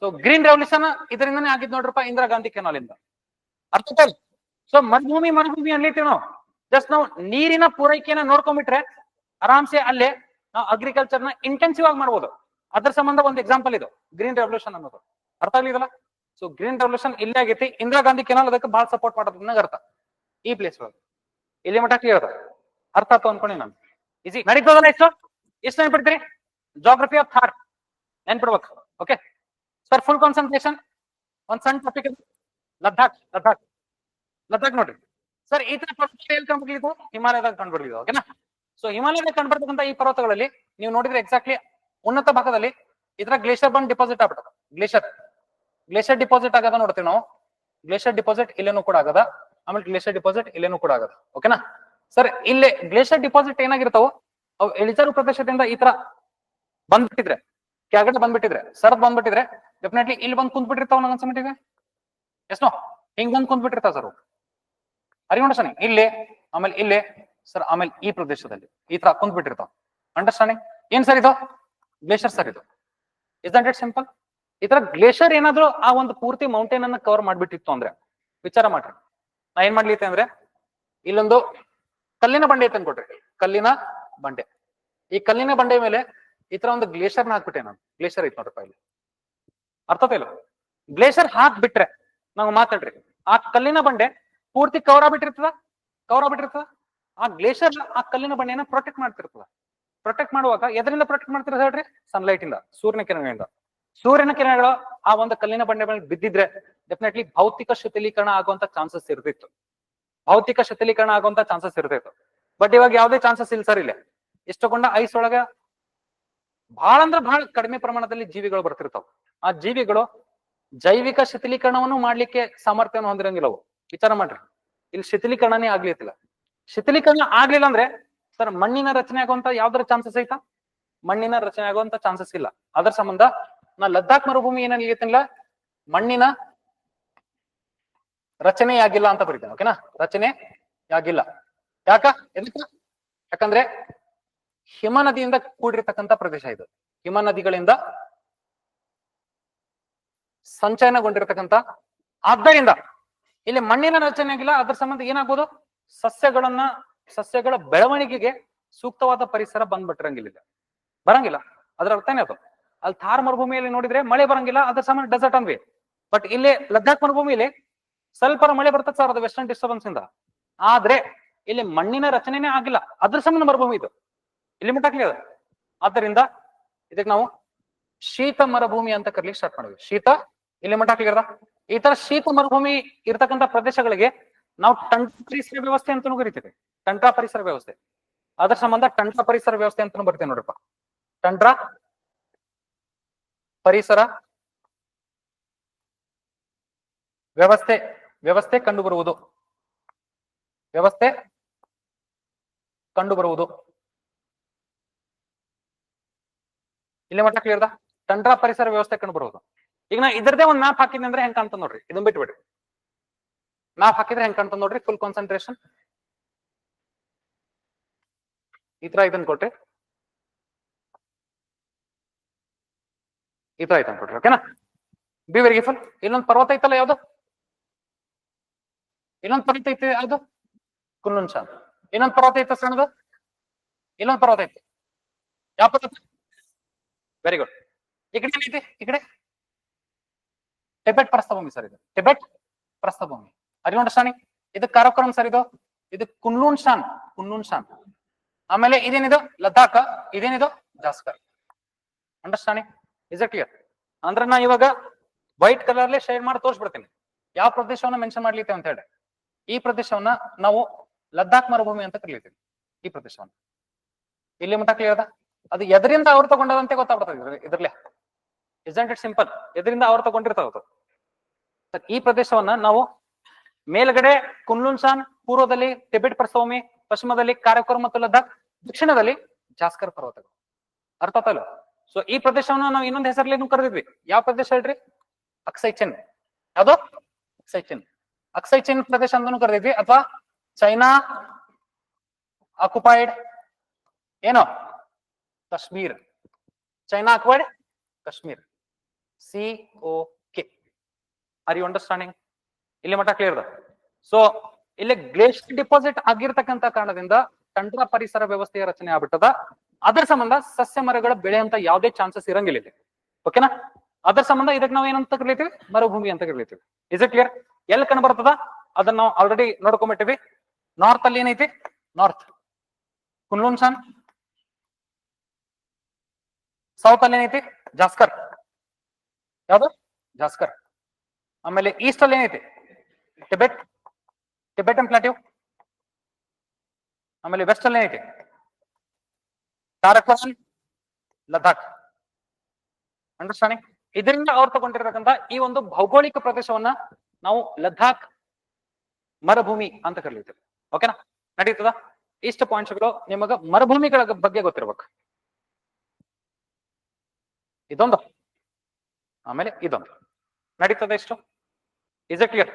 So green revolution ಇದರಿಂದನೇ ಆಗಿದ್ ನೋಡ್ರಪ್ಪ ಇಂದಿರಾ ಗಾಂಧಿ ಕೆನಾಲ್ ಇಂದ ಅರ್ಥ ಸೊ ಮರುಭೂಮಿ ಮರುಭೂಮಿ ಅನ್ಲಿತ್ತೀವಿ ನಾವು ಜಸ್ಟ್ ನಾವು ನೀರಿನ ಪೂರೈಕೆಯನ್ನ ನೋಡ್ಕೊಂಡ್ಬಿಟ್ರೆ ಆರಾಮ್ಸೆ ಅಲ್ಲೇ ನಾವು ಅಗ್ರಿಕಲ್ಚರ್ನ ಇಂಟೆನ್ಸಿವ್ ಆಗಿ ಮಾಡ್ಬೋದು. ಅದ್ರ ಸಂಬಂಧ ಒಂದು ಎಕ್ಸಾಂಪಲ್ ಇದು ಗ್ರೀನ್ ರೆವಲ್ಯೂಷನ್ ಅನ್ನೋದು. ಅರ್ಥ ಆಗ್ಲಿದಲ್ಲ? ಸೊ ಗ್ರೀನ್ ರೆವಲ್ಯೂಷನ್ ಇಲ್ಲೇ ಆಗೈತಿ. ಇಂದಿರಾ ಗಾಂಧಿ ಕೆನಾಲ್ ಅದಕ್ಕೆ ಬಹಳ ಸಪೋರ್ಟ್ ಮಾಡೋದ್ರಿಂದ ಅರ್ಥ. ಈ ಪ್ಲೇಸ್ ಒಳಗೆ. ಇಲ್ಲಿ ಮಟ್ಟ ಕ್ಲಿಯರ್ ಅರ್ಥ ಆಯ್ತು ಅನ್ಕೊಂಡಿ ನಾನು? ಈಸಿ ನಡೀತದಲ್ಲ ಎಷ್ಟು ಎಷ್ಟು ನೆನ್ಪಿಡ್ತೀರಿ? ಜಾಗ್ರಫಿ ಆಫ್ ಥಾರ್ ನೆನ್ಪಿಡ್ಬೇಕು. ಓಕೆ ಸರ್ ಫುಲ್ ಕಾನ್ಸಂಟ್ರೇಷನ್ ಒಂದ್ ಸಣ್ಣ ಟಾಪಿಕ್ ಲದ್ದಾಖ್ ಲದ್ದಾಖ್ ಲದ್ದಾಖ್ ನೋಡ್ರಿ ಸರ್ ಈ ತರ ಪರ್ವತ ಎಲ್ಲಿ ಕಂಡುಬರ್ಲಿದ್ದು ಹಿಮಾಲಯದಾಗ ಕಂಡುಬರ್ಲಿದ್ದು ಓಕೆನಾ ಸೊ ಹಿಮಾಲಯದಾಗ ಕಂಡುಬರ್ತಕ್ಕಂಥ ಈ ಪರ್ವತಗಳಲ್ಲಿ ನೀವು ನೋಡಿದ್ರೆ ಎಕ್ಸಾಕ್ಟ್ಲಿ ಉನ್ನತ ಭಾಗದಲ್ಲಿ ಇದ್ರ ಗ್ಲೇಷಿಯರ್ ಬಂದ್ ಡಿಪಾಸಿಟ್ ಆಗ್ಬಿಟ್ಟದ. ಗ್ಲೇಷಿಯರ್ ಗ್ಲೇಷಿಯರ್ ಡಿಪಾಸಿಟ್ ಆಗದ ನೋಡ್ತೀವಿ ನಾವು. ಗ್ಲೇಷಿಯರ್ ಡಿಪಾಸಿಟ್ ಇಲ್ಲೇನು ಕೂಡ ಆಗದ. ಆಮೇಲೆ ಗ್ಲೇಷಿಯರ್ ಡಿಪಾಸಿಟ್ ಇಲ್ಲೇನು ಕೂಡ ಆಗದ ಓಕೆನಾ ಸರ್ ಇಲ್ಲೇ ಗ್ಲೇಷಿಯರ್ ಡಿಪಾಸಿಟ್ ಏನಾಗಿರ್ತಾವ, ಅವು ಇಳಿಜಾರು ಪ್ರದೇಶದಿಂದ ಈ ತರ ಬಂದ್ಬಿಟ್ಟಿದ್ರೆ, ಕೆಳಗಡೆ ಬಂದ್ಬಿಟ್ಟಿದ್ರೆ ಸರ್ ಬಂದ್ಬಿಟ್ಟಿದ್ರೆ ಡೆಫಿನೆಟ್ಲಿ ಇಲ್ಲಿ ಬಂದ್ ಕುಂತ್ಬಿಟ್ಟಿರ್ತಾವ ನಂಗೆ ಸಮಿತಿಗೆ ಎಷ್ಟೋ ಹಿಂಗ್ ಬಂದು ಕುಂತ್ಬಿಟ್ಟಿರ್ತಾವ ಸರ್ ಅರಿಂಡಸನಿ ಇಲ್ಲಿ, ಆಮೇಲೆ ಇಲ್ಲಿ ಸರ್ ಆಮೇಲೆ ಈ ಪ್ರದೇಶದಲ್ಲಿ ಈ ತರ ಕುಂತ್ಬಿಟ್ಟಿರ್ತಾವ. ಅಂಡರ್ಸ್ಟ್ಯಾಂಡಿಂಗ್ ಏನ್ ಸರ್ ಇದು? ಗ್ಲೇಷಿಯರ್ ಸರ್ ಇದು. ಇಸ್ ದಟ್ ಇಟ್ ಸಿಂಪಲ್ ಈ ತರ ಗ್ಲೇಷಿಯರ್ ಏನಾದ್ರು ಆ ಒಂದು ಪೂರ್ತಿ ಮೌಂಟೇನ್ ಅನ್ನ ಕವರ್ ಮಾಡ್ಬಿಟ್ಟಿತ್ತು ಅಂದ್ರೆ, ವಿಚಾರ ಮಾಡ್ರಿ. ನಾ ಏನ್ ಮಾಡ್ಲಿತ್ತೆ ಅಂದ್ರೆ, ಇಲ್ಲೊಂದು ಕಲ್ಲಿನ ಬಂಡೆ ಐತೆ ಅನ್ಕೊಟ್ರಿ ಕಲ್ಲಿನ ಬಂಡೆ. ಈ ಕಲ್ಲಿನ ಬಂಡೆ ಮೇಲೆ ಈ ತರ ಒಂದು ಗ್ಲೇಷಿಯರ್ನ ಹಾಕ್ಬಿಟ್ಟೆ ನಾನು. ಗ್ಲೇಷಿಯರ್ ಐತ್ ನೋಡ್ರಪ್ಪ ಇಲ್ಲಿ. ಅರ್ಥ ಇಲ್ಲ? ಗ್ಲೇಷಿಯರ್ ಹಾಕ್ಬಿಟ್ರೆ, ನಾವು ಮಾತಾಡ್ರಿ. ಆ ಕಲ್ಲಿನ ಬಂಡೆ ಪೂರ್ತಿ ಕವರ ಬಿಟ್ಟಿರ್ತದ ಕವರ್ ಬಿಟ್ಟಿರ್ತದ ಆ ಗ್ಲೇಷಿಯರ್ ಆ ಕಲ್ಲಿನ ಬಂಡೆನ ಪ್ರೊಟೆಕ್ಟ್ ಮಾಡ್ತಿರ್ತದ. ಪ್ರೊಟೆಕ್ಟ್ ಮಾಡುವಾಗ ಎದರಿಂದ ಪ್ರೊಟೆಕ್ಟ್ ಮಾಡ್ತಿರ ಹೇಳ್ರಿ? ಸನ್ಲೈಟ್ ಇಂದ, ಸೂರ್ಯನ ಕಿರಣಗಳಿಂದ. ಸೂರ್ಯನ ಕಿರಣಗಳು ಆ ಒಂದು ಕಲ್ಲಿನ ಬಂಡೆ ಮೇಲೆ ಬಿದ್ದಿದ್ರೆ ಡೆಫಿನೆಟ್ಲಿ ಭೌತಿಕ ಶಿಥಿಲೀಕರಣ ಆಗುವಂತ ಚಾನ್ಸಸ್ ಇರ್ತಿತ್ತು. ಭೌತಿಕ ಶಿಥಿಲೀಕರಣ ಆಗುವಂತ ಚಾನ್ಸಸ್ ಇರ್ತಿತ್ತು. ಬಟ್ ಇವಾಗ ಯಾವುದೇ ಚಾನ್ಸಸ್ ಇಲ್ಲ ಸರ್ ಇಲ್ಲ. ಎಷ್ಟೊಂಡ ಐಸ್ ಒಳಗ ಬಹಳ ಅಂದ್ರೆ ಬಹಳ ಕಡಿಮೆ ಪ್ರಮಾಣದಲ್ಲಿ ಜೀವಿಗಳು ಬರ್ತಿರ್ತಾವ. ಆ ಜೀವಿಗಳು ಜೈವಿಕ ಶಿಥಿಲೀಕರಣವನ್ನು ಮಾಡ್ಲಿಕ್ಕೆ ಸಾಮರ್ಥ್ಯವನ್ನು ಹೊಂದಿರಂಗಿಲ್ಲ ಅವು. ವಿಚಾರ ಮಾಡ್ರಿ. ಇಲ್ಲಿ ಶಿಥಿಲೀಕರಣನೇ ಆಗ್ಲಿತ್ತಿಲ್ಲ. ಶಿಥಿಲೀಕರಣ ಆಗ್ಲಿಲ್ಲ ಅಂದ್ರೆ ಸರ್ ಮಣ್ಣಿನ ರಚನೆ ಆಗುವಂತ ಯಾವ್ದಾರ ಚಾನ್ಸಸ್ ಐತಾ? ಮಣ್ಣಿನ ರಚನೆ ಆಗುವಂತ ಚಾನ್ಸಸ್ ಇಲ್ಲ. ಅದರ ಸಂಬಂಧ ನಾ ಲದ್ದಾಖ್ ಮರುಭೂಮಿ ಏನಾಗಿತ್ತಿಲ್ಲ ಮಣ್ಣಿನ ರಚನೆ ಆಗಿಲ್ಲ ಅಂತ ಬರೀತೇನೆ ಓಕೆನಾ ರಚನೆ ಆಗಿಲ್ಲ. ಯಾಕ? ಎದಕ್ಕ? ಯಾಕಂದ್ರೆ ಹಿಮ ನದಿಯಿಂದ ಕೂಡಿರ್ತಕ್ಕಂಥ ಪ್ರದೇಶ ಇದು. ಹಿಮ ನದಿಗಳಿಂದ ಸಂಚಯನಗೊಂಡಿರ್ತಕ್ಕಂಥ, ಆದ್ದರಿಂದ ಇಲ್ಲಿ ಮಣ್ಣಿನ ರಚನೆ ಆಗಿಲ್ಲ, ಅದ್ರ ಸಂಬಂಧ ಏನಾಗ್ಬೋದು? ಸಸ್ಯಗಳನ್ನ, ಸಸ್ಯಗಳ ಬೆಳವಣಿಗೆಗೆ ಸೂಕ್ತವಾದ ಪರಿಸರ ಬಂದ್ಬಿಟ್ಟಿರಂಗಿಲ್ಲ. ಬರಂಗಿಲ್ಲ. ಅದ್ರ ಅರ್ಥ ಅದು. ಅಲ್ಲಿ ಥಾರ್ ಮರುಭೂಮಿಯಲ್ಲಿ ನೋಡಿದ್ರೆ ಮಳೆ ಬರಂಗಿಲ್ಲ, ಅದ್ರ ಸಂಬಂಧ ಡೆಸರ್ಟ್ ಅನ್ವೇ. ಬಟ್ ಇಲ್ಲಿ ಲದ್ದಾಖ್ ಮರುಭೂಮಿಯಲ್ಲಿ ಸ್ವಲ್ಪ ಮಳೆ ಬರ್ತದೆ ಸರ್, ಅದು ವೆಸ್ಟರ್ನ್ ಡಿಸ್ಟರ್ಬೆನ್ಸ್ ಇಂದ. ಆದ್ರೆ ಇಲ್ಲಿ ಮಣ್ಣಿನ ರಚನೆನೇ ಆಗಿಲ್ಲ. ಅದ್ರ ಸಂಬಂಧ ಮರುಭೂಮಿ ಇದು. ಇಲ್ಲಿ ಮುಟ್ಟಾಕ್ಲಿ ಅದು ಆದ್ದರಿಂದ ಇದಕ್ಕೆ ನಾವು ಶೀತ ಮರುಭೂಮಿ ಅಂತ ಕರ್ಲಿಕ್ಕೆ ಸ್ಟಾರ್ಟ್ ಮಾಡಿದ್ವಿ. ಶೀತ, ಇಲ್ಲಿ ಮಟ್ಟ ಕ್ಲಿಯರ್ ಈ ತರ ಶೀತ ಮರುಭೂಮಿ ಇರ್ತಕ್ಕಂಥ ಪ್ರದೇಶಗಳಿಗೆ ನಾವು ಟಂಟ ಪರಿಸರ ವ್ಯವಸ್ಥೆ ಅಂತಾನೂ ಕರಿತೀವಿ. ಟಂಟ್ರಾ ಪರಿಸರ ವ್ಯವಸ್ಥೆ. ಅದ್ರ ಸಂಬಂಧ ಟಂಟ್ರಾ ಪರಿಸರ ವ್ಯವಸ್ಥೆ ಅಂತಾನು ಬರ್ತೇವೆ ನೋಡ್ರಪ್ಪ. ಟಂಟ್ರಾ ಪರಿಸರ ವ್ಯವಸ್ಥೆ ವ್ಯವಸ್ಥೆ ಕಂಡು ಬರುವುದು ವ್ಯವಸ್ಥೆ ಕಂಡು ಬರುವುದು ಇಲ್ಲಿ ಮಟ್ಟ ಕ್ಲಿಯರ್ದ ಟಂಡ್ರಾ ಪರಿಸರ ವ್ಯವಸ್ಥೆ ಕಂಡು ಬರೋದು. ಈಗ ನಾ ಇದ್ರದೇ ಒಂದ್ ಮ್ಯಾಪ್ ಹಾಕಿದ್ನಿ ಅಂದ್ರೆ ಹೆಂಗ್ ಕಾಣ್ತದ ನೋಡ್ರಿ? ಇದನ್ನ ಬಿಟ್ಬಿಡ್ರಿ. ಮ್ಯಾಪ್ ಹಾಕಿದ್ರೆ ಹೆಂಗ್ ಕಾಣ್ತದ ನೋಡ್ರಿ? ಫುಲ್ ಕಾನ್ಸಂಟ್ರೇಷನ್ ಈ ತರ ಇದನ್ನ ಕೊಟ್ರಿ. ಈ ತರ ಇದನ್ ಕೊಟ್ರಿ ಓಕೆನಾ ಬಿ ವೆರಿ ಫುಲ್ ಇನ್ನೊಂದು ಪರ್ವತ ಐತಲ್ಲ ಯಾವ್ದು? ಇನ್ನೊಂದು ಪರ್ವತ ಐತಿ ಯಾವ್ದು? ಕುಲ್ಲುನ್ ಶಾನ್ ಇನ್ನೊಂದು ಪರ್ವತ ಐತ ಸಣ್ಣದು? ಇನ್ನೊಂದು ಪರ್ವತ ಐತಿ. ಯಾವ ಪರ್ವತ? ವೆರಿ ಗುಡ್ ಈ ಕಡೆ ಇಕಡೆ ಈ ಟಿಬೆಟ್ ಪ್ರಸ್ಥಭೂಮಿ ಸರ್ ಇದು. ಟಿಬೆಟ್ ಪ್ರಸ್ಥಭೂಮಿ. ಅರಿ ಅಂಡರ್ಸ್ಟ್ಯಾಂಡಿಂಗ್ ಇದು ಕಾರ್ಯಕ್ರಮ ಸರ್ ಇದು. ಇದು ಕುನ್ಲೂನ್ ಶಾನ್ ಕುನ್ಲೂನ್ ಶಾನ್. ಆಮೇಲೆ ಇದೇನಿದು? ಲದ್ದಾಖ, ಇದೇನಿದು? Zanskar. Understanding is it clear ಅಂದ್ರೆ ನಾ ಇವಾಗ ವೈಟ್ ಕಲರ್ಲೆ ಶೇಡ್ ಮಾಡಿ ತೋರಿಸ್ಬಿಡ್ತೀನಿ. ಯಾವ ಪ್ರದೇಶವನ್ನ ಮೆನ್ಷನ್ ಮಾಡ್ಲಿಕ್ಕೆ ಅಂತ ಹೇಳಿ ಈ ಪ್ರದೇಶವನ್ನ ನಾವು ಲದ್ದಾಖ್ ಮರುಭೂಮಿ ಅಂತ ಕರೀತೀವಿ ಈ ಪ್ರದೇಶವನ್ನ. ಇಲ್ಲಿ ಮಟ್ಟ ಕ್ಲಿಯರ್ ಅದ? ಅದು ಎದರಿಂದ ಅವ್ರು ತಗೊಂಡದಂತೆ ಗೊತ್ತಾಗ್ಬಿಡ್ತದೆ ಇದ್ರಲ್ಲೇ. ಇಸಂಟ್ ಇಟ್ ಸಿಂಪಲ್ ಇದರಿಂದ ಅವ್ರು ತಗೊಂಡಿರ್ತಾವ ಈ ಪ್ರದೇಶವನ್ನ ನಾವು ಮೇಲ್ಗಡೆ ಕುನ್ಲುನ್ಸಾನ್ ಪೂರ್ವದಲ್ಲಿ ಟಿಬೆಟ್ ಪ್ರಸ್ವಾಮಿ, ಪಶ್ಚಿಮದಲ್ಲಿ ಕಾರ್ಯಕ್ರಮ ಮತ್ತು ಲದ್ದಾಖ್, ದಕ್ಷಿಣದಲ್ಲಿ ಜಾಸ್ಕರ್ ಪರ್ವತಗಳು. ಅರ್ಥ ಆತಲ್ಲ ಸೊ ಈ ಪ್ರದೇಶವನ್ನ ನಾವು ಇನ್ನೊಂದು ಹೆಸರಲ್ಲಿ ಕರೆದಿದ್ವಿ. ಯಾವ ಪ್ರದೇಶ ಹೇಳ್ರಿ? ಅಕ್ಸೈ ಚೆನ್. ಯಾವ್ದು? ಅಕ್ಸೈ ಚೆನ್. ಅಕ್ಸೈ ಪ್ರದೇಶ ಅಂತಾನು ಕರೆದಿದ್ವಿ. ಅಥವಾ ಚೈನಾ ಆಕ್ಯುಪೈಡ್ ಏನೋ? Kashmir. China occupied Kashmir. C, O, K. Are you understanding ಇಲ್ಲಿ ಮಟ್ಟ ಕ್ಲಿಯರ್ ಸೊ ಇಲ್ಲಿ ಗ್ಲೇಷಿಯರ್ ಡಿಪಾಸಿಟ್ ಆಗಿರ್ತಕ್ಕಂಥ ಕಾರಣದಿಂದ ತಂಡ ಪರಿಸರ ವ್ಯವಸ್ಥೆಯ ರಚನೆ ಆಗ್ಬಿಟ್ಟದ. ಅದರ ಸಂಬಂಧ ಸಸ್ಯ ಮರಗಳ ಬೆಳೆಯಂತ ಯಾವುದೇ ಚಾನ್ಸಸ್ ಇರಂಗಿಲ್ಲ ಇಲ್ಲಿ. ಓಕೆನಾ ಅದರ ಸಂಬಂಧ ಇದಕ್ಕೆ ನಾವು ಏನಂತ ಕರಿತೀವಿ? ಮರುಭೂಮಿ ಅಂತ ಕರಿತೀವಿ. ಇಸ್ ಇಟ್ ಕ್ಲಿಯರ್ ಎಲ್ಲಿ ಕಂಡು ಬರ್ತದ? ಅದನ್ನ ನಾವು ಆಲ್ರೆಡಿ ನೋಡ್ಕೊಂಡ್ಬಿಟ್ಟಿವಿ ನಾರ್ತ್ ಅಲ್ಲಿ ಏನೈತಿ? ನಾರ್ತ್ ಕುನ್ಲುನ್ಸಾನ್ ಸೌತ್ ಅಲ್ಲಿ ಏನೈತಿ? ಜಾಸ್ಕರ್ ಯಾವ್ದು? ಜಾಸ್ಕರ್. ಆಮೇಲೆ ಈಸ್ಟ್ ಅಲ್ಲಿ ಏನೈತೆ? ಟಿಬೆಟ್ ಟಿಬೆಟನ್ ಪ್ಲಾಟ್ಯೂ ಆಮೇಲೆ ವೆಸ್ಟ್ ಅಲ್ಲಿ ಏನೈತೆ? ಕಾರಕೋರಂ ಲದಾಖ್ ಅಂಡರ್ಸ್ಟ್ಯಾಂಡಿಂಗ್ ಇದರಿಂದ ಅವ್ರು ತಗೊಂಡಿರ್ತಕ್ಕಂತ ಈ ಒಂದು ಭೌಗೋಳಿಕ ಪ್ರದೇಶವನ್ನ ನಾವು ಲದಾಖ್ ಮರುಭೂಮಿ ಅಂತ ಕರೀತೀವಿ ಓಕೆನಾ ನಡೀತದ? ಇಷ್ಟು ಪಾಯಿಂಟ್ಸ್ಗಳು ನಿಮಗ ಮರುಭೂಮಿಗಳ ಬಗ್ಗೆ ಗೊತ್ತಿರ್ಬೇಕು. ಇದೊಂದು. ಆಮೇಲೆ ಇದೊಂದು. ನಡೀತದೆ ಇಷ್ಟು ಇಸ್ ಇಟ್ ಕ್ಲಿಯರ್